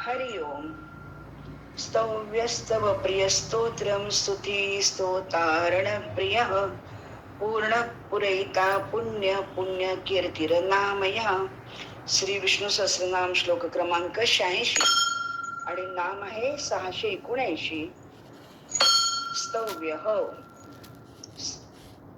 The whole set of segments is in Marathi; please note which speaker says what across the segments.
Speaker 1: हरि ओम। स्तव्यस्तव प्रियस्तोत्रम स्तुती स्तोतारण प्रिय पूर्ण पुण्य पुण्य कीर्तिर नामया श्री विष्णू सहस्रनाम श्लोक क्रमांक शहाऐंशी। आणि नाम आहे सहाशे एकोणऐंशी। स्तव्य। हो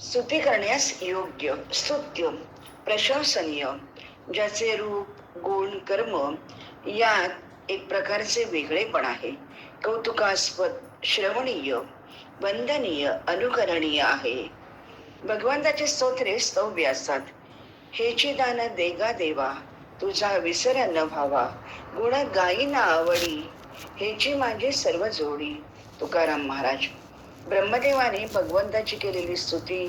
Speaker 1: स्तुती करण्यास योग्य स्तुत्य प्रशंसनीय ज्याचे रूप गुण कर्म यात एक प्रकारचे वेगळेपण आहे. कौतुकास्पद श्रवणीय वंदनीय अनुकरणीय आहे. भगवंताचे स्तोत्रे स्तव्य असतात. हेची दान देगा देवा तुझा विसर न व्हावा. गुण गायीना आवडी हेची माझी सर्व जोडी. तुकाराम महाराज ब्रह्मदेवाने भगवंताची केलेली स्तुती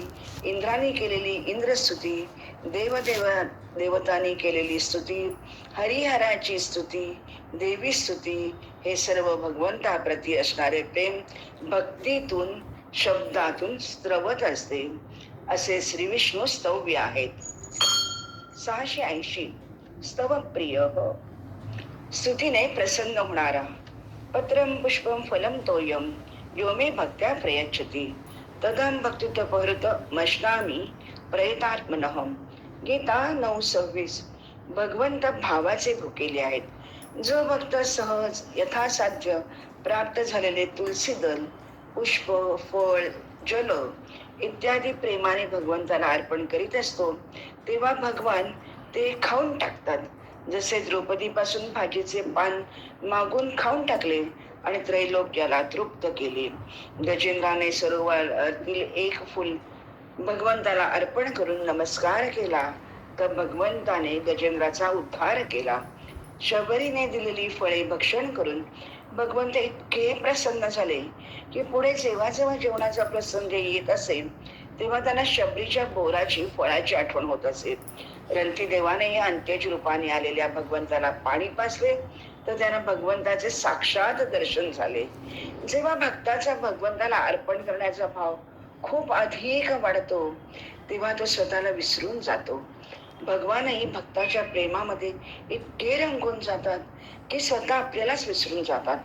Speaker 1: इंद्राने केलेली इंद्रस्तुती देवदेव देवतांनी केलेली स्तुती हरिहराची स्तुती देवी स्तुती हे सर्व भगवंताप्रती असणारे प्रेम भक्तीतून शब्दातून स्त्रवत असते. असे श्री विष्णू स्तव्य आहेत. सहाशे ऐंशी. स्तव प्रिय स्तुतीने प्रसन्न होणारा. पत्रम पुष्पम फलम तोयम यो मे भक्त्या प्रयच्छती. तदम भक्तितपहृत मशनामी प्रयतात्मनहम गीता नऊ सव्वीस. भगवंत भावाचे भुकेले आहेत. जो भक्त सहज यथासाध्य प्राप्त झालेले तुलसी दल पुष्प फळ जल इत्यादी प्रेमाने भगवंताला अर्पण करीत असतो तेव्हा भगवान ते खाऊन टाकतात. जसे द्रौपदीपासून भाजीचे पान मागून खाऊन टाकले आणि त्रैलोक्याला तृप्त केले. गजेंद्राने सरोवरातील एक फुल भगवंताला अर्पण करून नमस्कार केला. तर भगवंताने गजेंद्राचा उद्धार केला. शबरीने दिलेली फळे भक्षण करून भगवंत इतके प्रसन्न झाले की पुढे जेव्हा जेव्हा जेवणाचा प्रसंग येत असेल तेव्हा त्यांना शबरीच्या बोराची फळाची आठवण होत असेल रंती देवाने या अंत्यज रूपाने आलेल्या भगवंताला पाणी पाजले तर त्यांना भगवंताचे साक्षात दर्शन झाले. जेव्हा भक्ताचा भगवंताला अर्पण करण्याचा भाव खूप अधिक वाढतो तेव्हा तो स्वतःला विसरून जातो. भगवानही भक्ताच्या प्रेमामध्ये इतके रंगून जातात की स्वतः आपल्यालाच विसरून जातात.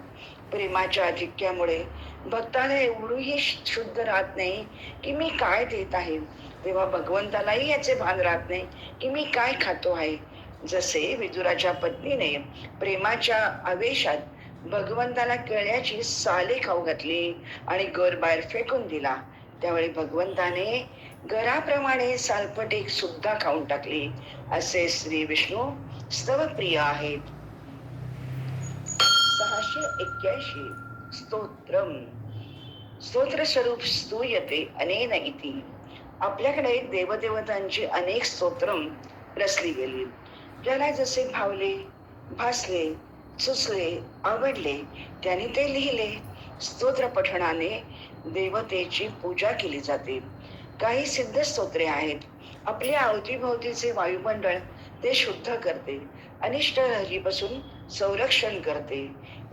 Speaker 1: प्रेमाच्या अधिक्यामुळे भक्ताला एवढंही शुद्ध राहत नाही की मी काय देत आहे. तेव्हा भगवंतालाही याचे भान राहत नाही की मी काय खातो आहे. जसे विदुराच्या पत्नीने प्रेमाच्या आवेशात भगवंताला केळ्याची साले खाऊ घातली आणि घर बाहेर फेकून दिला. त्यावेळी भगवंताने घराप्रमाणे सालपटेक सुद्धा खाऊन टाकली असे श्री विष्णू स्तवप्रिय आहेत. सहाशे एक्क्याऐंशी स्तोत्रम. स्तोत्र स्वरूप स्तूयते अनेन इति. आपल्याकडे देवदेवतांची अनेक स्तोत्रम रचली गेली. ज्याला जसे भावले भासले सुचले आवडले त्याने ते लिहिले. स्तोत्र पठणाने देवतेची पूजा केली जाते. काही सिद्ध स्तोत्रे आहेत. आपल्या अवतीभोवतीचे वायुमंडळ ते शुद्ध करते. अनिष्ट लहरीपासून संरक्षण करते.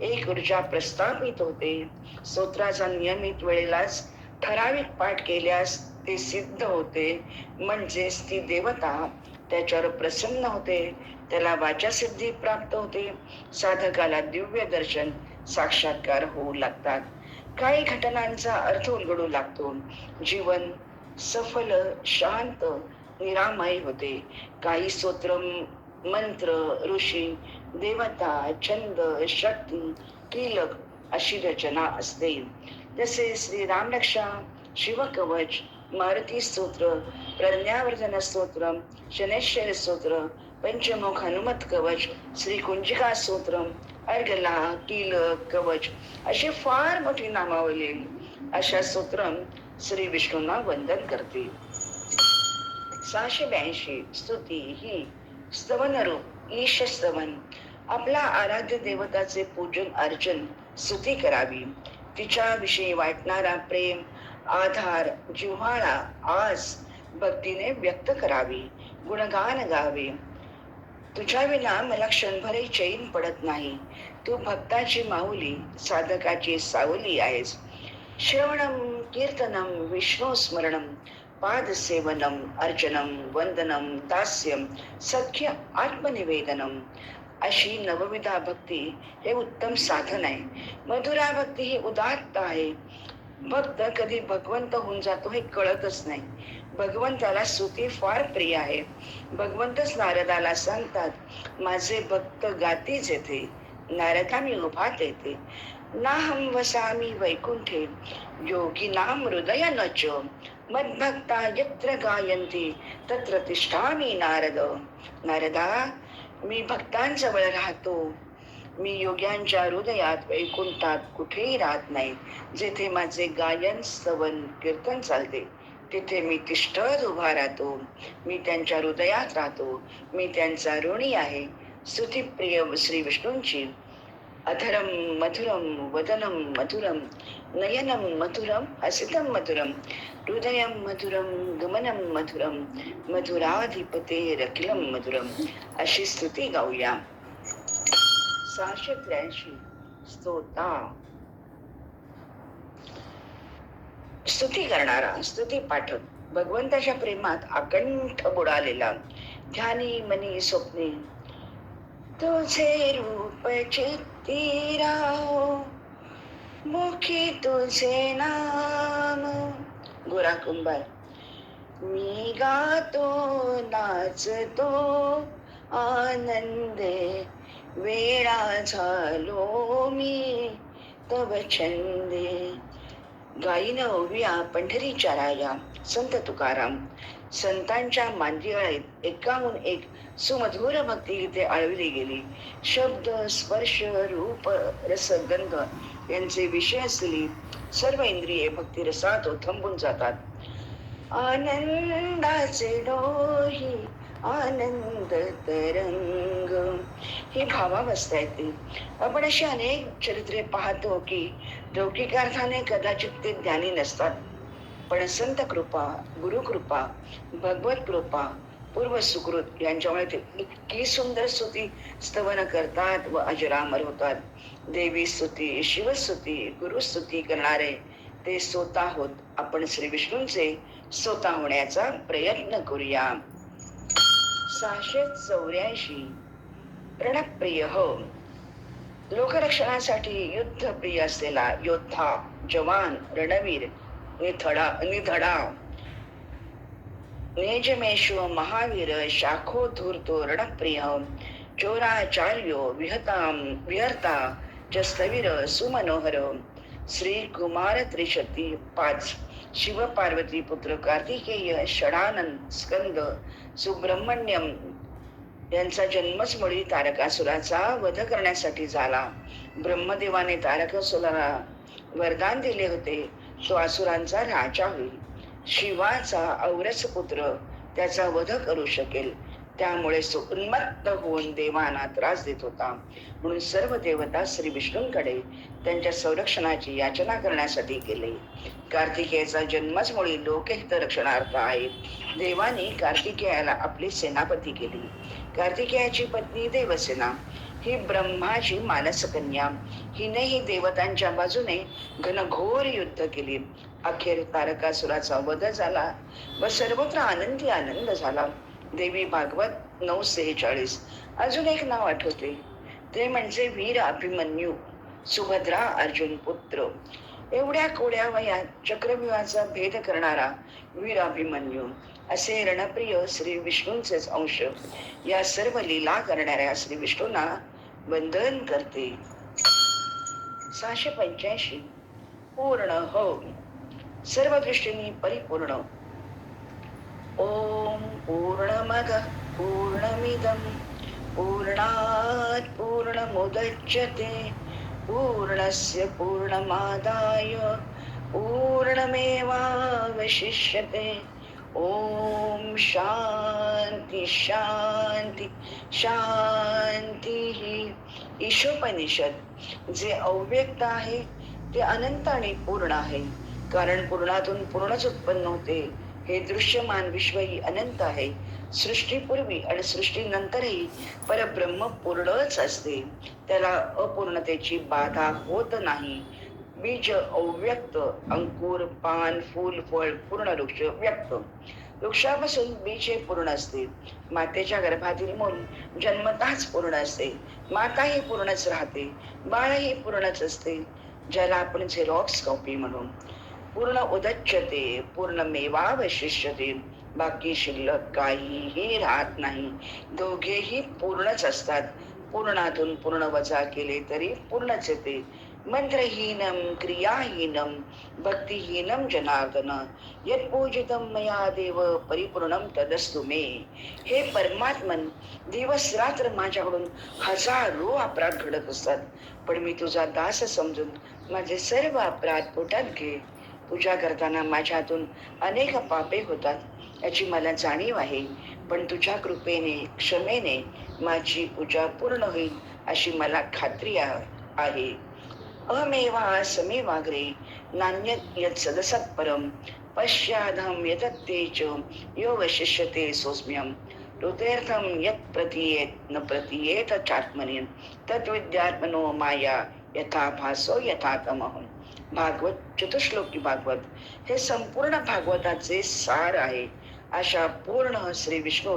Speaker 1: एक ऊर्जा प्रस्थापित होते. स्तोत्राचा नियमित वेळेलाच ठराविक पाठ केल्यास ते सिद्ध होते. म्हणजेच ती देवता त्याच्यावर प्रसन्न होते. त्याला वाचासिद्धी प्राप्त होते. साधकाला दिव्य दर्शन साक्षात्कार होऊ लागतात. काही घटनांचा अर्थ उलगडू लागतो. जीवन सफल शांत निरामय होते. काही स्तोत्र मंत्र ऋषी देवता छंद शक्ती कीलक अशी रचना असते. जसे श्री रामरक्षा शिवकवच मारुती स्तोत्र प्रज्ञावर्धन स्तोत्र शनेश्वर स्तोत्र पंचमुख हनुमत कवच श्री कुंजिका स्तोत्र अर्गला कीलक कवच अशी फार मोठी नामावली. अशा स्तोत्र श्री विष्णूंना वंदन करते. सहाशे ब्याऐंशी स्तुती ही स्तवन रूप ईश स्तवन आपला आराध्य देवताचे पूजन अर्चन स्तुती करावी. तिच्याविषयी वाटणारा प्रेम आधार जिव्हाळा आस भक्तीने व्यक्त करावी गुणगान गावे. तुझ्या विना मला क्षणभरही चैन पडत नाही. तू भक्ताची माऊली साधकाची सावली आहेस. श्रवणम कीर्तनम विष्णुस्मरणं पादसेवनम अर्चनम वंदनम दास्यम सख्य आत्मनिवेदनम अशी नवविधा भक्ती हे उत्तम साधन आहे. मधुरा भक्ती ही उदात्त आहे. भक्त कधी भगवंत होऊन जातो हे कळतच नाही. भगवंताला स्तुती फार प्रिय आहे. भगवंतच नारदाला सांगतात माझे भक्त गातीच येते नारदा मी उभात येते नाहम वसामी वैकुंठे योगी नाम हृदय नच मद्भक्ता यत्र गायंती तत्र तिष्ठामी नारद। नारदा मी भक्तांजवळ राहतो. मी योग्यांच्या हृदयात वैकुंठात कुठेही राहत नाही जेथे माझे गायन स्तवन कीर्तन चालते. तिथे मी तिष्ठत उभा राहतो. मी त्यांच्या हृदयात राहतो. मी त्यांचा ऋणी आहे. स्तुतिप्रिय श्री विष्णूंची अधरम मधुरम वदनम मधुरम नयनम मधुरम हसितम मधुरम हृदयम मधुरम गमनम मधुरम मधुराधिपते रखिलम मधुरम अशी स्तुती गाऊया. सहाशे त्र्याऐंशी. स्तोता. स्तुती करणारा स्तुती पाठक भगवंताच्या प्रेमात आकंठ बुडालेला ध्यानी मनी स्वप्ने तुझे रूप चित्ती राहो मुखी तुझे नाम गोरा कुंभार मी गातो नाचतो आनंद वेळा झालो मी तव छंदे. गायीनं ओविया पंढरीच्या राया संत तुकाराम. संतांच्या मांदियाळीत एकाहून एक सुमधुर भक्ती गीते आळवली गेली. शब्द स्पर्श रूप रस गंध यांचे विषय असलेली सर्व इंद्रिये भक्तिरसात थंबून जातात. आनंदाचे डोही आनंद तरंग ही भावावस्था येते आपण अशी अनेक चरित्रे पाहतो की लौकिकार्थाने कदाचित ते ज्ञानी नसतात. पण संत कृपा गुरुकृपा भगवत कृपा पूर्व सुकृत यांच्यामुळे ते इतकी सुंदर स्तुती स्तवन करतात व अजरामर होतात. देवी स्तुती शिवस्तुती गुरुस्तुती करणारे ते स्वतः होत. आपण श्री विष्णूंचे स्वतः होण्याचा प्रयत्न करूया. सहाशे चौऱ्याऐंशी. प्रणप्रिय हो. लोकरक्षणासाठी युद्धप्रिय असलेला योद्धा जवान रणवीर निथडा निधडा नेजमेशो महावीर शाखो धूर्तो रणप्रिय. चोराचार्यो विहताम विहर्ता जस्तवीर सुमनोहर. श्री कुमार त्रिशती पाच. शिव पार्वती पुत्र कार्तिकेय षडानंद स्कंद सुब्रह्मण्यम यांचा जन्मच मुळी तारकासुराचा वध करण्यासाठी झाला. ब्रह्मदेवाने तारकासुराला वरदान दिले होते. तो असुरांचा राजा होईल शिवाचा औरस पुत्र त्याचा वध करू शकेल. त्यामुळे तो उन्मत्त होऊन देवांना त्रास देत होता. म्हणून सर्व देवता श्री विष्णूंकडे त्यांच्या संरक्षणाची याचना करण्यासाठी गेले. कार्तिकेयाचा जन्मच मुळे लोकहित रक्षणार्थ आहे. देवानी कार्तिकेयाला आपली सेनापती केली. कार्तिकेयाची पत्नी देवसेना ही ब्रह्माची मानसकन्या. हिनेही देवतांच्या बाजूने घनघोर युद्ध केले. अखेर तारकासुराचा वध झाला व सर्वत्र आनंदी आनंद झाला. देवी भागवत नऊ सेहेचाळीस. अजून एक नाव आठवते. ते म्हणजे वीर अभिमन्यू सुभद्रा अर्जुन पुत्र. एवढ्या कोड्या वयात चक्रव्यूहाचा भेद करणारा वीर अभिमन्यू असे रणप्रिय श्री विष्णूंचेच अंश. या सर्व लीला करणाऱ्या श्री विष्णूंना वंदन करते. सहाशे पंच्याऐंशी. पूर्ण हो. सर्व दृष्टीने परिपूर्ण. ओम पूर्णमद पूर्णमिदम पूर्णात पूर्णमुदच्यते. पूर्णस्य पूर्णमादाय. पूर्णमेवावशिष्यते. ओम शांती शांती शांती ईशोपनिषद. जे अव्यक्त आहे ते अनंत आणि पूर्ण आहे. कारण पूर्णातून पूर्णच उत्पन्न होते. हे दृश्यमान विश्व ही अनंत आहे. सृष्टीपूर्वी आणि सृष्टीनंतरही परब्रह्म पूर्णच असते. त्याला अपूर्णतेची बाधा होत नाही. बीज अव्यक्त अंकुर पान फूल फळ पूर्ण वृक्ष व्यक्त. वृक्षापासून बीज हे पूर्ण असते. मातेच्या गर्भातील मूल जन्मताच पूर्ण असते. माता ही पूर्णच राहते. बाळ ही पूर्णच असते. ज्याला आपण झेरॉक्स कॉपी म्हणून पूर्ण उदच्यते पूर्ण मेवा वैशिष्ट्यते बाकी शिल्लक काहीही राहत नाही. दोघेही पूर्णच असतात. पूर्णातून पूर्ण वजा केले तरी पूर्णच येते. मन्त्रहीनं क्रियाहीनं भक्तिहीनं जनार्दन। यत्पूजितं मया देव परिपूर्णं तदस्तु मे। हे परमात्मन दिवस रात्र माझ्याकडून हजारो अपराध घडत असतात. पण मी तुझा दास समजून माझे सर्व अपराध पोटात घे पूजा करताना माझ्यातून अनेक पापे होतात याची मला जाणीव आहे. पण तुझ्या कृपेने क्षमेने माझी पूजा पूर्ण होईल अशी मला खात्री आ- आहे. अमेवा समेवाग्रे नान्य यत् सदसत् परम पश्याधम यतत्ते च यो वशिष्यते सोस्म्यम ऋतेर्थम यत् प्रतीयेत् न प्रतीयेत चात्मनि। तद्विद्यात्मनो माया यथा भासो यथा तमः भागवत चतुश्लोकी भागवत। हे संपूर्ण भागवताचे सार आहे। अशा पूर्ण श्री विष्णू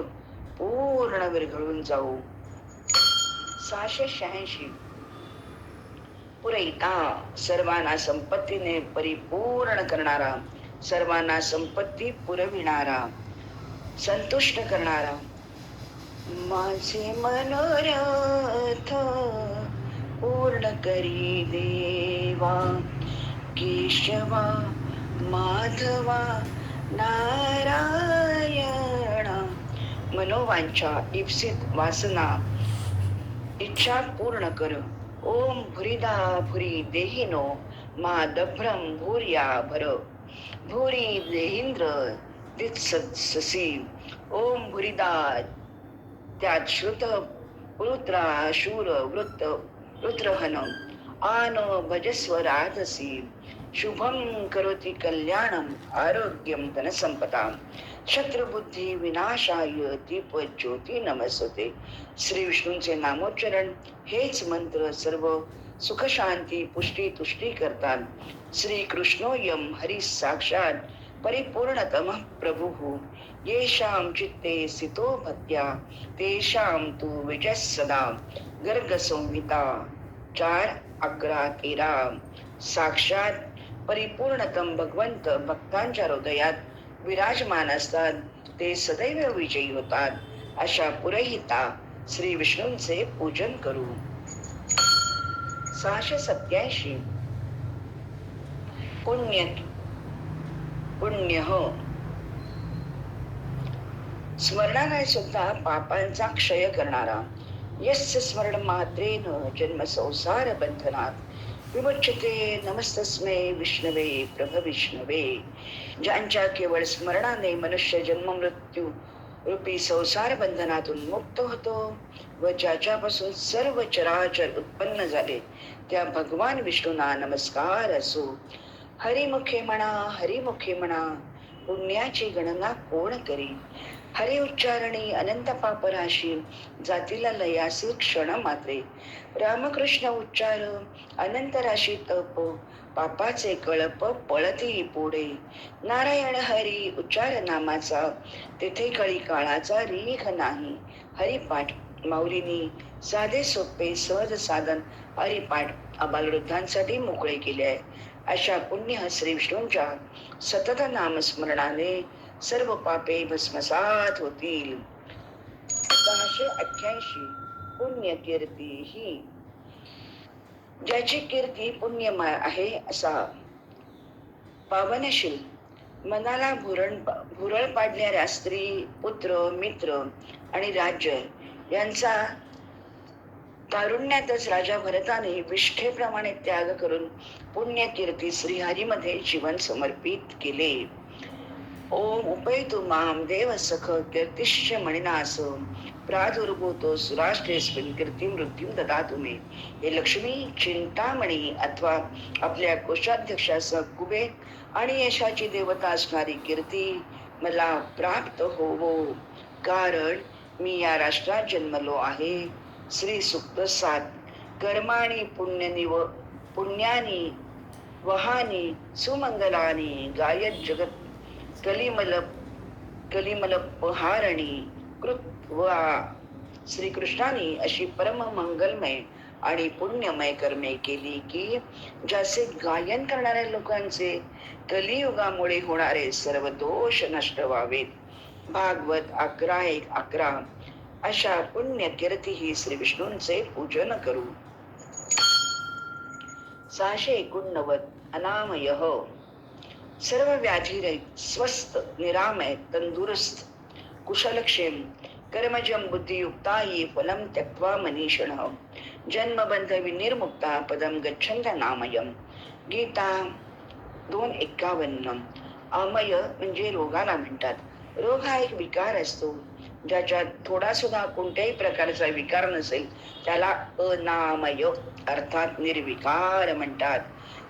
Speaker 1: पूर्ण विरघळून जाऊ। सहाशे शहाऐंशी पुरैता सर्वांना संपत्तीने परिपूर्ण करणारा सर्वांना संपत्ती पुरविणारा संतुष्ट करणारा. माझे मनोरथ पूर्ण करी देवा केशवा माधवा नारायणा. मनोवांच्या इप्सित वासना इच्छा पूर्ण कर. ओम भुरिदा भुरी देहिनो मा दभ्रम भूर्या भर। भूरी देहिंद्र दित्ससी ओम भुरिदा त्यात श्रुत वृत्रा शूर वृत्त वृत्रहन आन भजस्व राधसी शुभम करोति कल्याणम आरोग्यम धनसंपदा शत्रुबुद्धी विनाशाय दीप ज्योती नमस्ते. श्री विष्णूंचे नामोच्चरण हेच मंत्र सर्व सुख शांती पुष्टी तुष्टी करतात. श्री कृष्णोयम हरी साक्षात परिपूर्णतम प्रभु. येषां चित्ते स्थितो भक्त्या तेषां तु विजय सदा. गर्ग संहिता चार अकरा तेरा. साक्षात परिपूर्णतम भगवंत भक्तांच्या हृदयात विराजमान असतात ते सदैव विजयी होतात. अशा पुरहिता श्री विष्णूंचे पूजन करू. सहाशे सत्याऐंशी. पुण्य पुण्य स्मरणालय सुद्धा पापांचा क्षय करणारा. यस्य स्मरण मात्रेन जन्म संसार बंधनात. विमुच्यते नमस्तस्मे विष्णवे प्रभ विष्णवे। ज्यांच्या केवळ स्मरणाने मनुष्य जन्म मृत्यू रूपी संसार बंधनातून मुक्त होतो व ज्याच्यापासून सर्व चराचर उत्पन्न झाले त्या भगवान विष्णूंना नमस्कार असो. हरिमुखे म्हणा हरिमुखे म्हणा पुण्याची गणना कोण करी? हरे उच्चारणी अनंत पापराशी जातीला लयासी क्षण मात्रे. रामकृष्ण उच्चार अनंत राशी तप पापाचे कळप पळती पुढे. नारायण हरी उच्चार नामाचा तेथे कळी काळाचा रीख नाही. हरिपाठ माऊलीनी साधे सोपे सहज साधन हरिपाठ अबालवृद्धांसाठी मोकळे केले आहे. अशा पुण्य श्री विष्णूंच्या सतत नामस्मरणाने सर्व पापे भस्मसात होतील. सहाशे अठ्याऐंशी पुण्य कीर्ती ही. ज्याची कीर्ती पुण्यमय आहे असा. पावनशील. मनाला भुरण भुरळ पाडणाऱ्या स्त्री पुत्र मित्र आणि राज्य यांचा तारुण्यातच राजा भरताने विष्ठेप्रमाणे त्याग करून पुण्यकीर्ती श्रीहरीमध्ये जीवन समर्पित केले. ओम उपैतु माम देव सख कीर्तिश्च मणिनास। प्रादुर्भूतो सुराष्ट्रेस्मिन कीर्ती मृत्यू ददा तुम्ही हे लक्ष्मी चिंतामणी अथवा आपल्या कोषाध्यक्षासह कुबेर आणि यशाची देवता असणारी कीर्ती मला प्राप्त होवो। कारण मी या राष्ट्रात जन्मलो आहे। श्री सुक्त सात। कर्माणी पुण्यनिव पुण्यानी वहानी सुमंगलानी गायत जगत कलिमल कलिमलपहारणी कृत्वा श्रीकृष्णाने अशी परम मंगलमय आणि पुण्यमय कर्मे केली की ज्याचे गायन करणाऱ्या लोकांचे कलियुगामुळे होणारे सर्व दोष नष्ट व्हावेत. भागवत अकरा एक अकरा. अशा पुण्य कीर्ती ही श्री विष्णूंचे पूजन करू. सहाशे एकोणनव्वद अनामय. सर्व व्याधीरहित स्वस्थ निरामय तंदुरुस्त कुशलक्षेम कर्मजम बुद्धियुक्ता ये फलम त्यक्त्वा मनीषण। जन्मबंध विनिर्मुक्ता पदम गच्छंत नामयम गीता दोन एक्कावन्न। अमय म्हणजे रोगाला म्हणतात। रोग हा एक विकार असतो ज्याच्यात थोडा सुद्धा कोणत्याही प्रकारचा विकार नसेल त्याला अनामय अर्थात निर्विकार म्हणतात।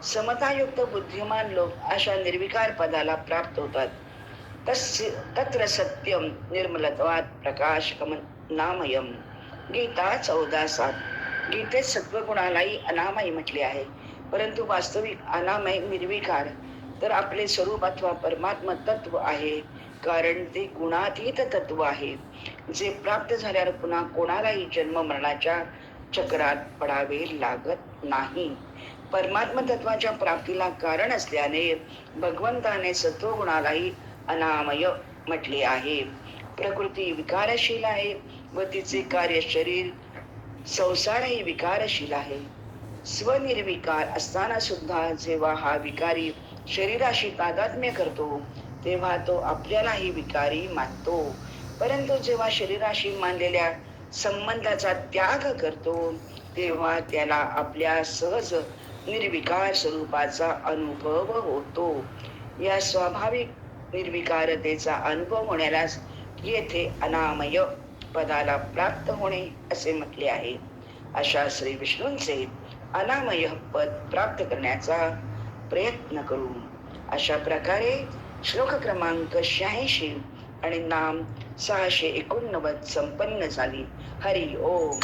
Speaker 1: समतायुक्त बुद्धिमान लोक अशा निर्विकार पदाला प्राप्त होतात. तस्य तत्र सत्यम निर्मलत्वात प्रकाशकम नामयम गीता चौदा सात. गीतेत सत्वगुणालाही अनामय म्हटले आहे. परंतु वास्तविक अनामय निर्विकार तर आपले स्वरूप अथवा परमात्म तत्व आहे. कारण ते गुणातीत तत्व आहे. जे प्राप्त झाल्यावर पुन्हा कोणालाही जन्म मरणाच्या चक्रात पडावे लागत नाही. परमात्म तत्वाच्या प्राप्तीला कारण असल्याने भगवंताने सत्वगुणालाही अनामय म्हटले आहे. प्रकृती विकारशील आहे व तिचे कार्य शरीर संसारही विकारशील आहे. स्वनिर्विकार असताना सुद्धा जेव्हा हा विकारी शरीराशी तादात्म्य करतो तेव्हा तो आपल्यालाही विकारी मानतो. परंतु जेव्हा शरीराशी मानलेल्या संबंधाचा त्याग करतो तेव्हा त्याला आपल्या सहज निर्विकार स्वरूपाचा अनुभव होतो. या स्वाभाविक निर्विकारतेचा अनुभव होण्यालाच येथे अनामय पदाला प्राप्त होणे असे म्हटले आहे. अशा श्री विष्णूंचे अनामय पद प्राप्त करण्याचा प्रयत्न करू अशा प्रकारे श्लोक क्रमांक शहाऐंशी आणि नाम सहाशे एकोणनव्वद संपन्न झाली. हरी ओम.